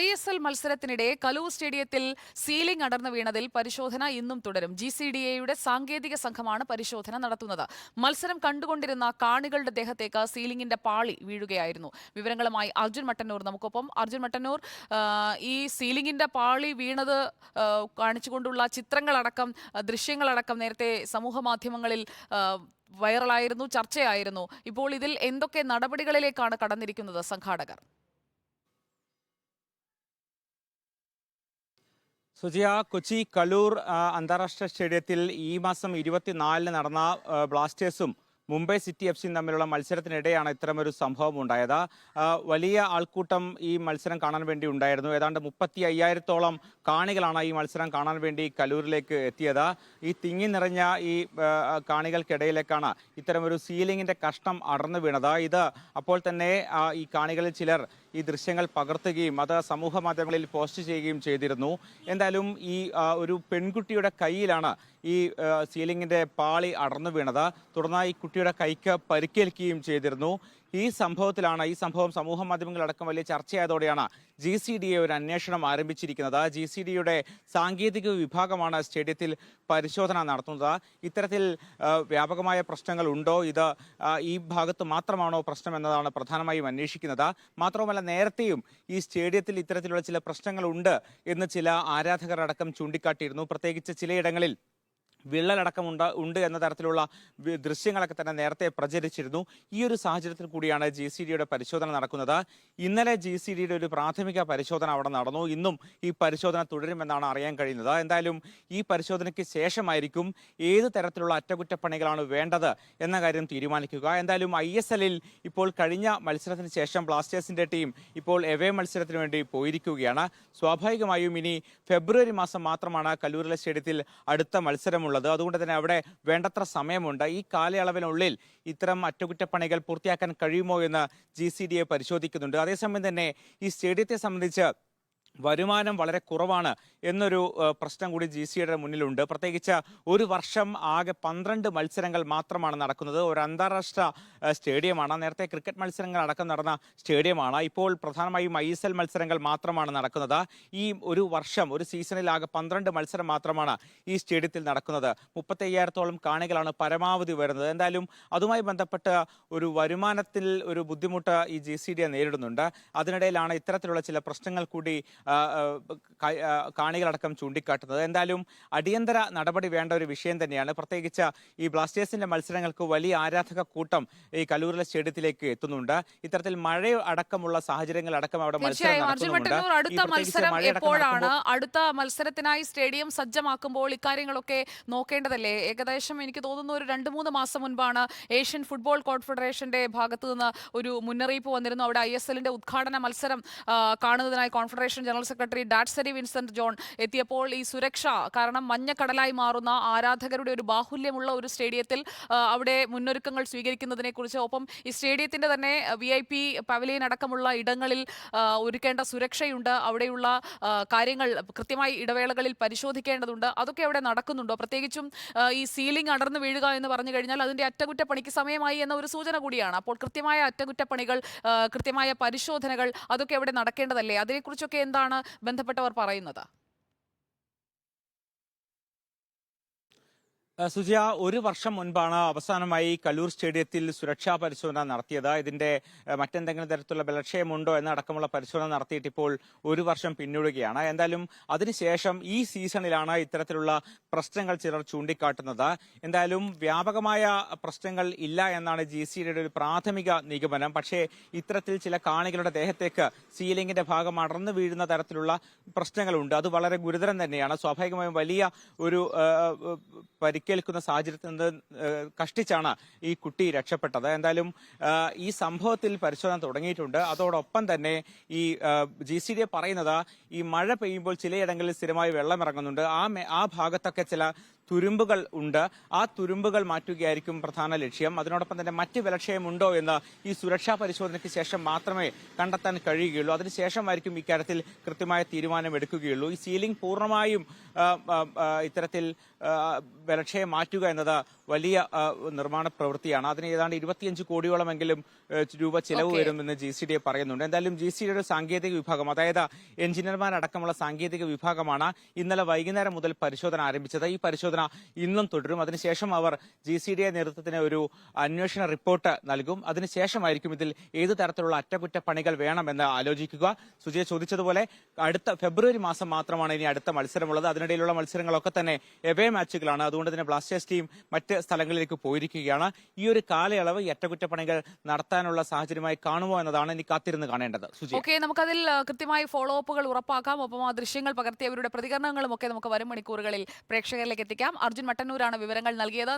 I S L മത്സരത്തിനിടെ കലൂർ സ്റ്റേഡിയത്തിൽ ceiling അടർന്നു വീണതിൽ പരിശോധന ഇന്നും തുടരും. ജി സി ഡി എയുടെ സാങ്കേതിക സംഘമാണ് പരിശോധന നടത്തുന്നത്. മത്സരം കണ്ടുകൊണ്ടിരുന്ന കാണികളുടെ ദേഹത്തേക്ക് സീലിംഗിന്റെ പാളി വീഴുകയായിരുന്നു. വിവരങ്ങളുമായി അർജുൻ മട്ടന്നൂർ നമുക്കൊപ്പം. അർജുൻ മട്ടന്നൂർ ഈ സീലിംഗിന്റെ പാളി വീണത് കാണിച്ചുകൊണ്ടുള്ള ചിത്രങ്ങളടക്കം ദൃശ്യങ്ങളടക്കം നേരത്തെ സമൂഹ മാധ്യമങ്ങളിൽ വൈറലായിരുന്നു ചർച്ചയായിരുന്നു. ഇപ്പോൾ ഇതിൽ എന്തൊക്കെ നടപടികളിലേക്കാണ് കടന്നിരിക്കുന്നത് സംഘാടകർ? സുജിയ കൊച്ചി കലൂർ അന്താരാഷ്ട്ര സ്റ്റേഡിയത്തിൽ ഈ മാസം ഇരുപത്തിനാലിന് നടന്ന ബ്ലാസ്റ്റേഴ്സും മുംബൈ സിറ്റി എഫ് സിയും തമ്മിലുള്ള മത്സരത്തിനിടെയാണ് ഇത്തരമൊരു സംഭവം ഉണ്ടായത്. വലിയ ആൾക്കൂട്ടം ഈ മത്സരം കാണാൻ വേണ്ടി ഉണ്ടായിരുന്നു. ഏതാണ്ട് മുപ്പത്തി അയ്യായിരത്തോളം കാണികളാണ് ഈ മത്സരം കാണാൻ വേണ്ടി കലൂരിലേക്ക് എത്തിയത്. ഈ തിങ്ങി നിറഞ്ഞ ഈ കാണികൾക്കിടയിലേക്കാണ് ഇത്തരമൊരു സീലിങ്ങിന്റെ കഷ്ണം അടർന്നു വീണത്. ഇത് അപ്പോൾ തന്നെ ഈ കാണികളിൽ ചിലർ ഈ ദൃശ്യങ്ങൾ പകർത്തുകയും അത് സമൂഹ മാധ്യമങ്ങളിൽ പോസ്റ്റ് ചെയ്യുകയും ചെയ്തിരുന്നു. എന്തായാലും ഈ ഒരു പെൺകുട്ടിയുടെ കയ്യിലാണ് ഈ സീലിംഗിന്റെ പാളി അടർന്നു വീണത്. തുടർന്ന് ഈ കുട്ടിയുടെ കൈക്ക് പരിക്കേൽക്കുകയും ചെയ്തിരുന്നു. ഈ സംഭവത്തിലാണ് ഈ സംഭവം സമൂഹ മാധ്യമങ്ങളടക്കം വലിയ ചർച്ചയായതോടെയാണ് ജി സി ഡി എ ഒരു അന്വേഷണം ആരംഭിച്ചിരിക്കുന്നത്. ജി സി ഡിയുടെ സാങ്കേതിക വിഭാഗമാണ് സ്റ്റേഡിയത്തിൽ പരിശോധന നടത്തുന്നത്. ഇത്തരത്തിൽ വ്യാപകമായ പ്രശ്നങ്ങൾ ഉണ്ടോ? ഇത് ഈ ഭാഗത്ത് മാത്രമാണോ പ്രശ്നം എന്നതാണ് പ്രധാനമായും അന്വേഷിക്കുന്നത്. മാത്രവുമല്ല നേരത്തെയും ഈ സ്റ്റേഡിയത്തിൽ ഇത്തരത്തിലുള്ള ചില പ്രശ്നങ്ങളുണ്ട് എന്ന് ചില ആരാധകർ അടക്കം ചൂണ്ടിക്കാട്ടിയിരുന്നു. പ്രത്യേകിച്ച് ചിലയിടങ്ങളിൽ വിള്ളലടക്കം ഉണ്ട് എന്ന തരത്തിലുള്ള ദൃശ്യങ്ങളൊക്കെ തന്നെ നേരത്തെ പ്രചരിച്ചിരുന്നു. ഈ ഒരു സാഹചര്യത്തിൽ കൂടിയാണ് ജി സി ഡിയുടെ പരിശോധന നടക്കുന്നത്. ഇന്നലെ ജി സി ഡിയുടെ ഒരു പ്രാഥമിക പരിശോധന അവിടെ നടന്നു. ഇന്നും ഈ പരിശോധന തുടരുമെന്നാണ് അറിയാൻ കഴിയുന്നത്. എന്തായാലും ഈ പരിശോധനയ്ക്ക് ശേഷമായിരിക്കും ഏത് തരത്തിലുള്ള അറ്റകുറ്റപ്പണികളാണ് വേണ്ടത് എന്ന കാര്യം തീരുമാനിക്കുക. എന്തായാലും ഐ എസ് എല്ലിൽ ഇപ്പോൾ കഴിഞ്ഞ മത്സരത്തിന് ശേഷം ബ്ലാസ്റ്റേഴ്സിന്റെ ടീം ഇപ്പോൾ എവേ മത്സരത്തിന് വേണ്ടി പോയിരിക്കുകയാണ്. സ്വാഭാവികമായും ഇനി ഫെബ്രുവരി മാസം മാത്രമാണ് കല്ലൂരിലെ സ്റ്റേഡിയത്തിൽ അടുത്ത മത്സരമുള്ളത്. അതുകൊണ്ട് തന്നെ അവിടെ വേണ്ടത്ര സമയമുണ്ട്. ഈ കാലയളവിനുള്ളിൽ ഇത്തരം അറ്റകുറ്റപ്പണികൾ പൂർത്തിയാക്കാൻ കഴിയുമോ എന്ന് ജി പരിശോധിക്കുന്നുണ്ട്. അതേസമയം തന്നെ ഈ സ്റ്റേഡിയത്തെ സംബന്ധിച്ച് വരുമാനം വളരെ കുറവാണ് എന്നൊരു പ്രശ്നം കൂടി ജി സിയുടെ മുന്നിലുണ്ട്. പ്രത്യേകിച്ച് ഒരു വർഷം ആകെ പന്ത്രണ്ട് മത്സരങ്ങൾ മാത്രമാണ് നടക്കുന്നത്. ഒരു അന്താരാഷ്ട്ര സ്റ്റേഡിയമാണ്. നേരത്തെ ക്രിക്കറ്റ് മത്സരങ്ങൾ അടക്കം നടന്ന സ്റ്റേഡിയമാണ്. ഇപ്പോൾ പ്രധാനമായും ഐ എസ് എൽ മത്സരങ്ങൾ മാത്രമാണ് നടക്കുന്നത്. ഈ ഒരു വർഷം ഒരു സീസണിൽ ആകെ പന്ത്രണ്ട് മത്സരം മാത്രമാണ് ഈ സ്റ്റേഡിയത്തിൽ നടക്കുന്നത്. മുപ്പത്തി അയ്യായിരത്തോളം കാണികളാണ് പരമാവധി വരുന്നത്. എന്തായാലും അതുമായി ബന്ധപ്പെട്ട് ഒരു വരുമാനത്തിൽ ഒരു ബുദ്ധിമുട്ട് ഈ ജി സി ഡി നേരിടുന്നുണ്ട്. അതിനിടയിലാണ് ഇത്തരത്തിലുള്ള ചില പ്രശ്നങ്ങൾ കൂടി കാണികളടക്കം ചൂണ്ടിക്കാട്ടുന്നത്. എന്തായാലും അടിയന്തര നടപടി വേണ്ട ഒരു വിഷയം തന്നെയാണ്. പ്രത്യേകിച്ച് ഈ ബ്ലാസ്റ്റേഴ്സിന്റെ മത്സരങ്ങൾക്ക് വലിയ ആരാധക കൂട്ടം ഈ കലൂരിലെ സ്റ്റേഡിയത്തിലേക്ക് എത്തുന്നുണ്ട്. ഇത്തരത്തിൽ മഴ അടക്കമുള്ള സാഹചര്യങ്ങൾ അടക്കം അവിടെ അടുത്ത മത്സരം എപ്പോഴാണ്? അടുത്ത മത്സരത്തിനായി സ്റ്റേഡിയം സജ്ജമാക്കുമ്പോൾ ഇക്കാര്യങ്ങളൊക്കെ നോക്കേണ്ടതല്ലേ? ഏകദേശം എനിക്ക് തോന്നുന്നു ഒരു രണ്ട് മൂന്ന് മാസം മുൻപാണ് ഏഷ്യൻ ഫുട്ബോൾ കോൺഫെഡറേഷന്റെ ഭാഗത്തു നിന്ന് ഒരു മുന്നറിയിപ്പ് വന്നിരുന്നു. അവിടെ ഐ എസ് എല്ലിന്റെ ഉദ്ഘാടന മത്സരം കാണുന്നതിനായി confederation general secretary ഡാറ്റ്സരി Vincent John എത്തിയപ്പോൾ ഈ സുരക്ഷ കാരണം മഞ്ഞക്കടലായി മാറുന്ന ആരാധകരുടെ ഒരു ബാഹുല്യമുള്ള ഒരു സ്റ്റേഡിയത്തിൽ അവിടെ മുന്നൊരുക്കങ്ങൾ സ്വീകരിക്കുന്നതിനെ കുറിച്ച് ഒപ്പം ഈ സ്റ്റേഡിയത്തിന്റെ തന്നെ വി ഐ പി പവലിയൻ അടക്കമുള്ള ഇടങ്ങളിൽ ഒരുക്കേണ്ട സുരക്ഷയുണ്ട്. അവിടെയുള്ള കാര്യങ്ങൾ കൃത്യമായി ഇടവേളകളിൽ പരിശോധിക്കേണ്ടതുണ്ട്. അതൊക്കെ അവിടെ നടക്കുന്നുണ്ടോ? പ്രത്യേകിച്ചും ഈ സീലിംഗ് അടർന്നു വീഴുക എന്ന് പറഞ്ഞു കഴിഞ്ഞാൽ അതിന്റെ അറ്റകുറ്റപ്പണിക്ക് സമയമായി എന്ന ഒരു സൂചന കൂടിയാണ്. അപ്പോൾ കൃത്യമായ അറ്റകുറ്റപ്പണികൾ കൃത്യമായ പരിശോധനകൾ അതൊക്കെ അവിടെ നടക്കേണ്ടതല്ലേ? അതിനെക്കുറിച്ചൊക്കെ എന്താണ് ബന്ധപ്പെട്ടവർ പറയുന്നത്? സുജിയ ഒരു വർഷം മുൻപാണ് അവസാനമായി കല്ലൂർ സ്റ്റേഡിയത്തിൽ സുരക്ഷാ പരിശോധന നടത്തിയത്. ഇതിന്റെ മറ്റെന്തെങ്കിലും തരത്തിലുള്ള ബലക്ഷയമുണ്ടോ എന്നടക്കമുള്ള പരിശോധന നടത്തിയിട്ട് ഇപ്പോൾ ഒരു വർഷം പിന്നിടുകയാണ്. എന്തായാലും അതിനുശേഷം ഈ സീസണിലാണ് ഇത്തരത്തിലുള്ള പ്രശ്നങ്ങൾ ചിലർ ചൂണ്ടിക്കാട്ടുന്നത്. എന്തായാലും വ്യാപകമായ പ്രശ്നങ്ങൾ ഇല്ല എന്നാണ് ജി ഒരു പ്രാഥമിക നിഗമനം. പക്ഷേ ഇത്തരത്തിൽ ചില കാണികളുടെ ദേഹത്തേക്ക് സീലിംഗിന്റെ ഭാഗം അടർന്നു വീഴുന്ന തരത്തിലുള്ള പ്രശ്നങ്ങളുണ്ട്. അത് വളരെ ഗുരുതരം തന്നെയാണ്. സ്വാഭാവികമായും വലിയ ഒരു ആ, പരിക്കേൽക്കുന്ന സാഹചര്യത്തിൽ നിന്ന് കഷ്ടിച്ചാണ് ഈ കുട്ടി രക്ഷപ്പെട്ടത്. എന്തായാലും ഈ സംഭവത്തിൽ പരിശോധന തുടങ്ങിയിട്ടുണ്ട്. അതോടൊപ്പം തന്നെ ഈ ജി സി ഡി പറയുന്നത് ഈ മഴ പെയ്യുമ്പോൾ ചിലയിടങ്ങളിൽ സ്ഥിരമായി വെള്ളം ഇറങ്ങുന്നുണ്ട് ആ ആ ഭാഗത്തൊക്കെ ചില തുരുമ്പുകൾ ഉണ്ട്. ആ തുരുമ്പുകൾ മാറ്റുകയായിരിക്കും പ്രധാന ലക്ഷ്യം. അതിനോടൊപ്പം തന്നെ മറ്റ് വിലക്ഷയമുണ്ടോ എന്ന് ഈ സുരക്ഷാ പരിശോധനയ്ക്ക് ശേഷം മാത്രമേ കണ്ടെത്താൻ കഴിയുകയുള്ളൂ. അതിനുശേഷമായിരിക്കും ഇക്കാര്യത്തിൽ കൃത്യമായ തീരുമാനമെടുക്കുകയുള്ളൂ. ഈ സീലിംഗ് പൂർണമായും ഇത്തരത്തിൽ വിലക്ഷയം മാറ്റുക എന്നത് വലിയ നിർമ്മാണ പ്രവൃത്തിയാണ്. അതിന് ഏതാണ്ട് ഇരുപത്തിയഞ്ച് കോടിയോളമെങ്കിലും രൂപ ചിലവ് വരുമെന്ന് ജി സി ഡി പറയുന്നുണ്ട്. എന്തായാലും ജി സി ഡിയുടെ സാങ്കേതിക വിഭാഗം അതായത് എഞ്ചിനീയർമാരടക്കമുള്ള സാങ്കേതിക വിഭാഗമാണ് ഇന്നലെ വൈകുന്നേരം മുതൽ പരിശോധന ആരംഭിച്ചത്. ഈ പരിശോധന ഇന്നും തുടരും. അതിനുശേഷം അവർ ജി സി ഡി എ നേതൃത്വത്തിന് ഒരു അന്വേഷണ റിപ്പോർട്ട് നൽകും. അതിനുശേഷമായിരിക്കും ഇതിൽ ഏത് തരത്തിലുള്ള അറ്റകുറ്റപ്പണികൾ വേണമെന്ന് ആലോചിക്കുക. സുജയ ചോദിച്ചതുപോലെ അടുത്ത ഫെബ്രുവരി മാസം മാത്രമാണ് ഇനി അടുത്ത മത്സരമുള്ളത്. അതിനിടയിലുള്ള മത്സരങ്ങളൊക്കെ തന്നെ എവേ മാച്ചുകളാണ് അതുകൊണ്ട് തന്നെ ബ്ലാസ്റ്റേഴ്സ് ടീം മറ്റ് സ്ഥലങ്ങളിലേക്ക് പോയിരിക്കുകയാണ്. ഈ ഒരു കാലയളവ് അറ്റകുറ്റപ്പണികൾ നടത്താനുള്ള സാഹചര്യമായി കാണുമോ എന്നതാണ് ഇനി കാത്തിരുന്ന് കാണേണ്ടത്. ഓക്കെ നമുക്കതിൽ കൃത്യമായി ഫോളോ അപ്പുകൾ ഉറപ്പാക്കാം. ഒപ്പം ആ ദൃശ്യങ്ങൾ പകർത്തിയവരുടെ പ്രതികരണങ്ങളും ഒക്കെ നമുക്ക് വരും മണിക്കൂറുകളിൽ പ്രേക്ഷകരിലേക്ക് എത്തിക്കാം. അർജുൻ മട്ടന്നൂരാണ് വിവരങ്ങൾ നൽകിയത്.